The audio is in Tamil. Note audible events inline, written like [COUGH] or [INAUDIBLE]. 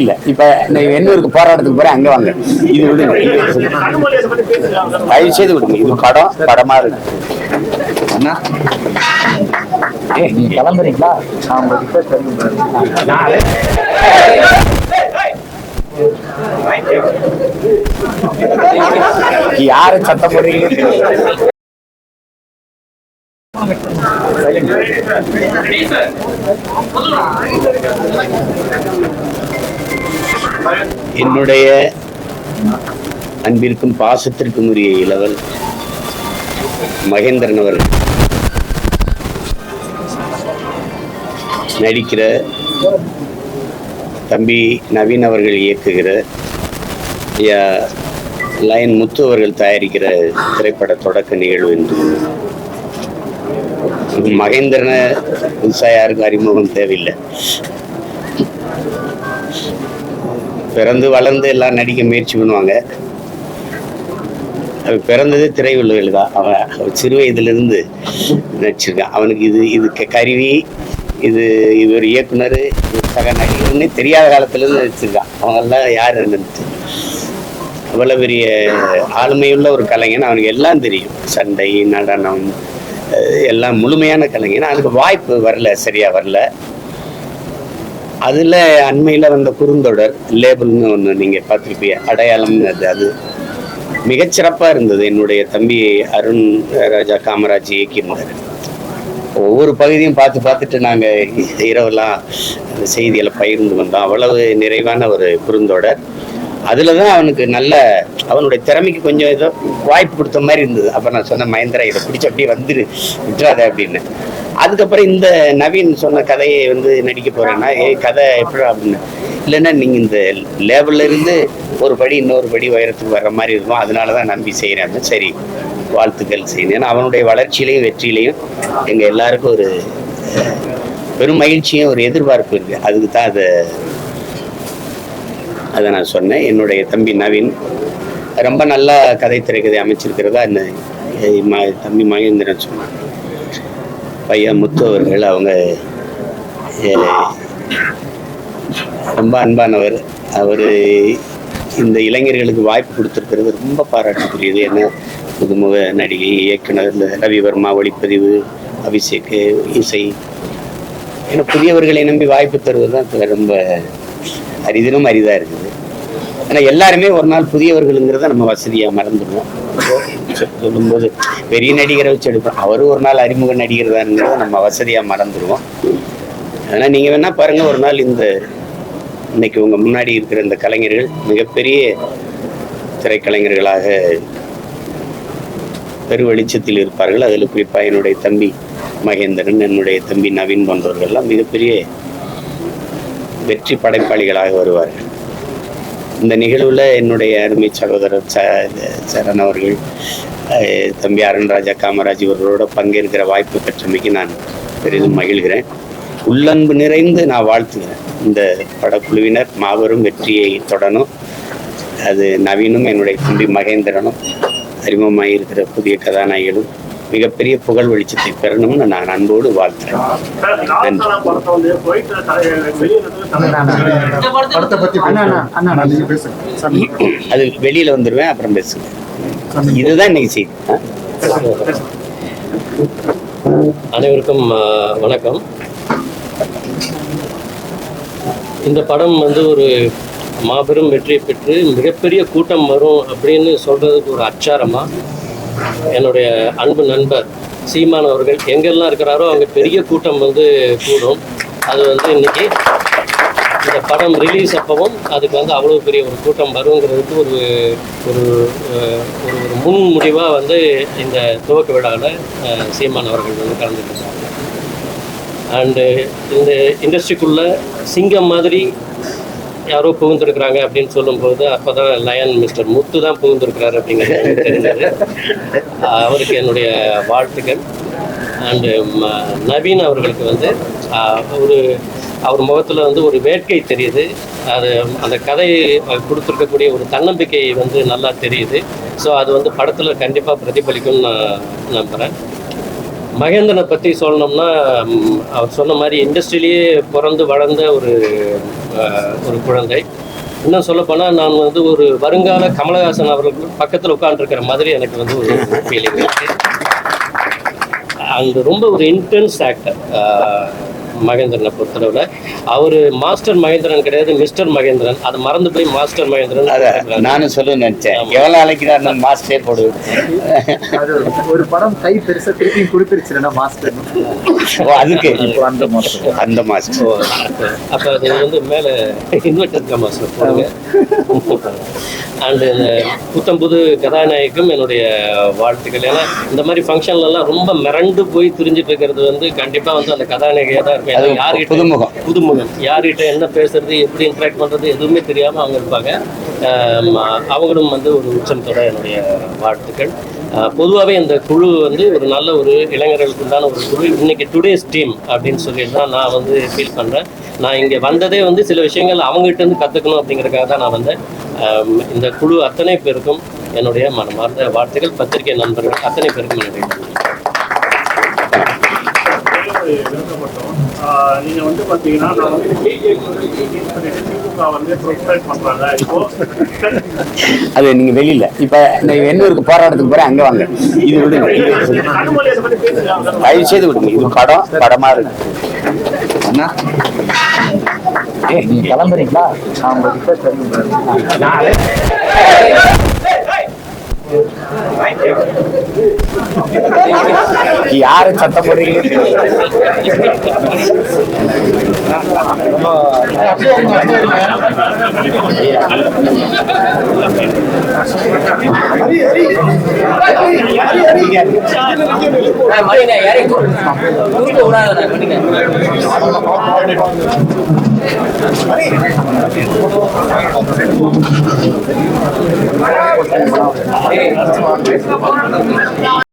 இல்ல. இப்ப இந்த எண்ணூருக்கு போராட்டத்துக்கு போறேன் அங்க வாங்க. இது விடுங்க. தயவு செய்து விடுங்க. இது படம் படமா இருக்கு. நீங்க கிளம்புறீங்களா? யாரு சத்தம் போடுறீங்க? என்னுடைய அன்பிற்கும் பாசத்திற்கும் உரிய இளவல் மகேந்திரன் அவர்கள். நடிக்கிற தம்பி நவீன் அவர்கள் இயக்குகிற ஐயா லயன் முத்து அவர்கள் தயாரிக்கிற திரைப்பட தொடக்க நிகழ்வு என்று. மகேந்திரனை புதுசாக யாருக்கும் அறிமுகம் தேவையில்லை. பிறந்து வளர்ந்து எல்லாம் நடிக்க முயற்சி பண்ணுவாங்க. அவன் பிறந்ததே திரையுள்ளவர்கள் தான் அவன் அவன் சிறு வயதுலேருந்து நடிச்சிருக்கான். அவனுக்கு இது இது கருவி இது இது ஒரு இயக்குனர் இது சக நடிகர்னு தெரியாத காலத்துலேருந்து நடிச்சிருக்கான். அவங்கெல்லாம் யார் இருந்துட்டு அவ்வளோ பெரிய ஆளுமையுள்ள ஒரு கலைஞன். அவனுக்கு எல்லாம் தெரியும். சண்டை நடனம் எல்லாம் முழுமையான கலைஞன். அதுக்கு வாய்ப்பு வரல சரியா வரல. அதில் அண்மையில் வந்த குறுந்தொடர் லேபிள்னு ஒன்று நீங்கள் பார்த்துருப்பீங்க அடையாளம்னு அது அது மிகச்சிறப்பாக இருந்தது. என்னுடைய தம்பி அருண் ராஜா காமராஜ் இயக்கியிருந்தார். ஒவ்வொரு பகுதியும் பார்த்து பார்த்துட்டு நாங்கள் இரவெல்லாம் அந்த செய்திகளை பகிர்ந்து வந்தோம். அவ்வளவு நிறைவான ஒரு குறுந்தொடர். அதில் தான் அவனுக்கு நல்ல அவனுடைய திறமைக்கு கொஞ்சம் ஏதோ வாய்ப்பு கொடுத்த மாதிரி இருந்தது. அப்போ நான் சொன்ன மகேந்திரா இதை பிடிச்சி அப்படியே வந்துரு விட்டுறாத அப்படின்னு. அதுக்கப்புறம் இந்த நவீன் சொன்ன கதையை வந்து நடிக்க போறேன்னா ஏய் கதை எப்படி அப்படின்னு. இல்லைன்னா நீங்கள் இந்த லேபிள்ல இருந்து ஒரு படி இன்னொரு படி உயரத்துக்கு வர்ற மாதிரி இருக்கும் அதனால தான் நம்பி செய்கிறேன் சரி வாழ்த்துக்கள் செய்யணும் ஏன்னா அவனுடைய வளர்ச்சியிலையும் வெற்றியிலையும் எங்கள் எல்லாருக்கும் ஒரு பெரும் மகிழ்ச்சியும் ஒரு எதிர்பார்ப்பு இருக்குது அதுக்கு தான் அதை அதை நான் சொன்னேன். என்னுடைய தம்பி நவீன் ரொம்ப நல்லா கதை திரைக்கதை அமைச்சிருக்கிறதா ம- தம்பி மகேந்திரன் சொன்னான் பையன் முத்து அவர்கள் அவங்க ரொம்ப அன்பானவர். அவர் இந்த இளைஞர்களுக்கு வாய்ப்பு கொடுத்துருக்கிறது ரொம்ப பாராட்டுக்குரியது. என்ன புதுமுக நடிகை இயக்குனர் இந்த ரவிவர்மா ஒளிப்பதிவு அபிஷேக் இசை. ஏன்னா புதியவர்களை நம்பி வாய்ப்பு தருவது தான் ரொம்ப அரிதிலும் அரிதாக இருக்குது. ஏன்னா எல்லாருமே ஒரு நாள் புதியவர்களுங்கிறத நம்ம வசதியாக மறந்துடுவோம். சொல்லும்போது பெரிய நடிகரை வச்சு எடுப்போம். அவரும் ஒரு நாள் அறிமுக நடிகர் தானுங்கிறத நம்ம வசதியாக மறந்துடுவோம். அதனால் நீங்கள் வேணா பாருங்க ஒரு நாள் இந்த இன்னைக்கு உங்கள் முன்னாடி இருக்கிற இந்த கலைஞர்கள் மிகப்பெரிய திரைக்கலைஞர்களாக பெரு வெளிச்சத்தில் இருப்பார்கள். அதில் குறிப்பாக என்னுடைய தம்பி மகேந்திரன் என்னுடைய தம்பி நவீன் போன்றவர்கள்லாம் மிகப்பெரிய வெற்றி படைப்பாளிகளாக வருவார்கள். இந்த நிகழ்வில் என்னுடைய அருமை சகோதரர் ச சரண் அவர்கள் தம்பி அருண்ராஜா காமராஜ் இவர்களோட பங்கேற்கிற வாய்ப்பு பெற்றமைக்கு நான் பெரிதும் மகிழ்கிறேன். உள்ளன்பு நிறைந்து நான் வாழ்த்துகிறேன். இந்த படக்குழுவினர் மாபெரும் வெற்றியை தொடரும் அது நவீனும் என்னுடைய தம்பி மகேந்திரனும் அறிமுகமாக இருக்கிற புதிய கதாநாயகிகளும் மிகப்பெரிய புகழ் வெளிச்சத்தை பெறணும்னு நான் அன்போடு வாழ்த்துறேன். அது வெளியில வந்துடுவேன் அப்புறம் பேசுங்க. இதுதான் இன்னைக்கு செய்தி? அனைவருக்கும் வணக்கம். இந்த படம் வந்து ஒரு மாபெரும் வெற்றியை பெற்று மிகப்பெரிய கூட்டம் வரும் அப்படின்னு சொல்றதுக்கு ஒரு அச்சாரமா என்னுடைய அன்பு நண்பர் சீமான் அவர்கள் எங்கெல்லாம் இருக்கிறாரோ அங்கே பெரிய கூட்டம் வந்து கூடும். அது வந்து இன்னைக்கு இந்த படம் ரிலீஸ் அப்பவும் அதுக்கு வந்து அவ்வளோ பெரிய ஒரு கூட்டம் வருங்கிறதுக்கு ஒரு ஒரு ஒரு ஒரு முன் முடிவாக வந்து இந்த துவக்க விழாவில் சீமான் அவர்கள் வந்து கலந்துக்கிட்டாங்க. அண்டு இந்த இண்டஸ்ட்ரிக்குள்ளே சிங்கம் மாதிரி யாரோ புகுந்திருக்கிறாங்க அப்படின்னு சொல்லும்போது அப்போ தான் லயன் மிஸ்டர் முத்து தான் புகுந்திருக்கிறாரு அப்படிங்கிறது தெரிஞ்சது [LAUGHS] அவருக்கு என்னுடைய வாழ்த்துக்கள். அண்டு நவீன் அவர்களுக்கு வந்து ஒரு அவர் முகத்தில் வந்து ஒரு வேட்கை தெரியுது. அது அந்த கதை கொடுத்திருக்கக்கூடிய ஒரு தன்னம்பிக்கை வந்து நல்லா தெரியுது. ஸோ அது வந்து படத்தில் கண்டிப்பாக பிரதிபலிக்கும்னு நான் நம்புகிறேன் மகேந்திரனை பற்றி சொல்லணும்னா அவர் சொன்ன மாதிரி இண்டஸ்ட்ரியிலேயே பிறந்து வளர்ந்த ஒரு ஒரு குழந்தை. இன்னும் சொல்லப்போனால் நான் வந்து ஒரு வருங்கால கமலஹாசன் அவர்கள் பக்கத்தில் உட்காந்துருக்கிற மாதிரி எனக்கு வந்து ஒரு ஃபீலிங் இருக்குது அந்த ரொம்ப ஒரு இன்டென்ஸ் ஆக்டர் மகேந்திரனை பொறுத்தளவில். அவர் மாஸ்டர் மகேந்திரன் கிடையாது மிஸ்டர் மகேந்திரன். அதை மறந்து போய் மாஸ்டர் மகேந்திரன் அத நானும் சொல்ல நினைச்சேன். எவ்வளவு அழைக்கிறார் மாஸ்டரே போடு அது ஒரு படம் கை பெருசா திருப்பி கொடுத்துருச்சுன்னா மாஸ்டர். ஓ அதுக்கு. இப்போ அந்த மாஸ்டர் அந்த மாஸ்டர் அப்போ அது வந்து மேலே இன்வெர்டர் கமாஸில் போடுங்க. அண்டு இந்த புத்தம் புது கதாநாயகம் என்னுடைய வாழ்த்துக்கள். ஏன்னா இந்த மாதிரி ஃபங்க்ஷன்லலாம் ரொம்ப மிரண்டு போய் திரிஞ்சிட்டு இருக்கிறது வந்து கண்டிப்பாக வந்து அந்த கதாநாயகியாக தான் இருக்கும். யார்கிட்ட புதுமுகம். புதுமுகம். யார்கிட்ட என்ன பேசுறது எப்படி இன்ட்ராக்ட் பண்ணுறது எதுவுமே தெரியாமல் அவங்க இருப்பாங்க. அவங்களும் வந்து ஒரு உச்சத்தோட என்னுடைய வாழ்த்துக்கள். பொதுவாகவே இந்த குழு வந்து ஒரு நல்ல ஒரு இளைஞர்களுக்கு உண்டான ஒரு குழு. இன்னைக்கு டுடேஸ் டீம் அப்படின்னு சொல்லிட்டு தான் நான் வந்து ஃபீல் பண்ணுறேன் நான் இங்கே வந்ததே வந்து சில விஷயங்கள் அவங்ககிட்ட இருந்து கற்றுக்கணும் அப்படிங்கிறதுக்காக தான் நான் வந்தேன். இந்த குழு அத்தனை பேருக்கும் என்னுடைய மனமார்ந்த வார்த்தைகள் பத்திரிகை நண்பர்கள் அத்தனை பேருக்கும் என்னுடைய நன்றி ஆஹ் நீங்க வந்து பாத்தீங்கன்னா நான் வந்து திமுக வந்து ப்ரொஃபைல் பண்றாங்க இப்போ அது நீங்க வெளியில. இப்ப இந்த எண்ணூருக்கு போராட்டத்துக்கு போறேன் அங்க வாங்க. இது விடுங்க. தயவு செய்து விடுங்க. இது படம் படமா இருக்கு. அண்ணா. ஏய் நீங்க கிளம்புறீங்களா? நான் யாரு சத்த போடுறீங்க? யாரையும் はい。